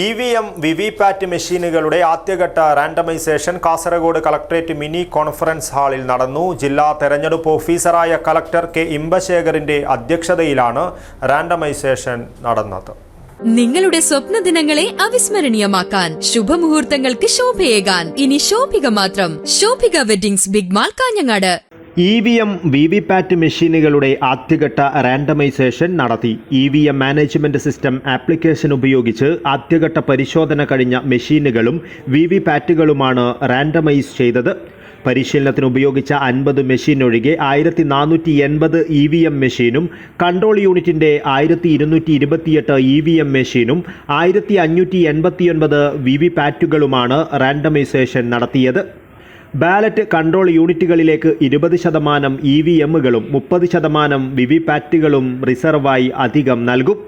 E V M V V pat മെഷീനുകളുടെ ആദ്യഘട്ട randomisation Kasaragod collectorate mini conference ഹാളിൽ നടന്നു. ജില്ലാ തെരഞ്ഞെടുപ്പ് ഓഫീസറായ കളക്ടർ കെ ഇമ്പശേഖറിന്റെ അധ്യക്ഷതയിലാണ് റാൻഡമൈസേഷൻ നടന്നത്. നിങ്ങളുടെ സ്വപ്ന ദിനങ്ങളെ അവിസ്മരണീയമാക്കാൻ ശുഭമുഹൂർത്തങ്ങൾക്ക് ശോഭയേകാൻ. ഇനി ശോഭിക മാത്രം. Shobhika weddings big mall Kanhangad. E V M V V pat മെഷീനുകളുടെ ആദ്യഘട്ട റാൻഡമൈസേഷൻ നടത്തി. E V M management system application ഉപയോഗിച്ച് ആദ്യഘട്ട പരിശോധന കഴിഞ്ഞ മെഷീനുകളും വി വി പാറ്റുകളുമാണ് റാൻഡമൈസ് ചെയ്തത്. പരിശീലനത്തിന് ഉപയോഗിച്ച അൻപത് മെഷീൻ ഒഴികെ ആയിരത്തി നാനൂറ്റി എൺപത് ഇ വി എം മെഷീനും കൺട്രോൾ യൂണിറ്റിന്റെ ആയിരത്തി ഇരുന്നൂറ്റി ഇരുപത്തിയെട്ട് ഇ വി എം മെഷീനും ആയിരത്തി അഞ്ഞൂറ്റി എൺപത്തിയൊൻപത് വി വി പാറ്റുകളുമാണ് റാൻഡമൈസേഷൻ നടത്തിയത്. ബാലറ്റ് കൺട്രോൾ യൂണിറ്റുകളിലേക്ക് ഇരുപത് ശതമാനം ഇ വി എമ്മുകളും മുപ്പത് ശതമാനം വി വി പാറ്റുകളും റിസർവായി അധികം നൽകും.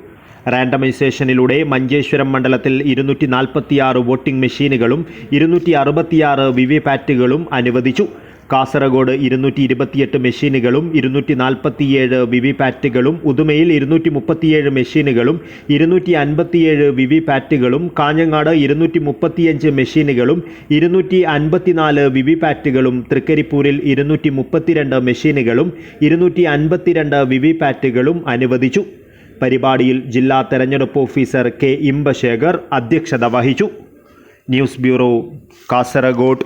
റാൻഡമൈസേഷനിലൂടെ മഞ്ചേശ്വരം മണ്ഡലത്തിൽ ഇരുന്നൂറ്റി നാൽപ്പത്തിയാറ് വോട്ടിംഗ് മെഷീനുകളും ഇരുന്നൂറ്റി അറുപത്തിയാറ് വി വി പാറ്റുകളും അനുവദിച്ചു. കാസർഗോഡ് ഇരുന്നൂറ്റി ഇരുപത്തിയെട്ട് മെഷീനുകളും ഇരുന്നൂറ്റി നാൽപ്പത്തിയേഴ് വി വി പാറ്റുകളും ഉദുമയിൽ ഇരുന്നൂറ്റി മുപ്പത്തിയേഴ് മെഷീനുകളും ഇരുന്നൂറ്റി അൻപത്തിയേഴ് വി വി പാറ്റുകളും കാഞ്ഞങ്ങാട് ഇരുന്നൂറ്റി മുപ്പത്തിയഞ്ച് മെഷീനുകളും ഇരുന്നൂറ്റി അൻപത്തിനാല് വി വി പാറ്റുകളും തൃക്കരിപ്പൂരിൽ ഇരുന്നൂറ്റി മുപ്പത്തിരണ്ട് മെഷീനുകളും ഇരുന്നൂറ്റി അൻപത്തിരണ്ട് വി വി പാറ്റുകളും അനുവദിച്ചു. പരിപാടിയിൽ ജില്ലാ തെരഞ്ഞെടുപ്പ് ഓഫീസർ കെ ഇമ്പശേഖർ അധ്യക്ഷത വഹിച്ചു. News bureau Kasaragod.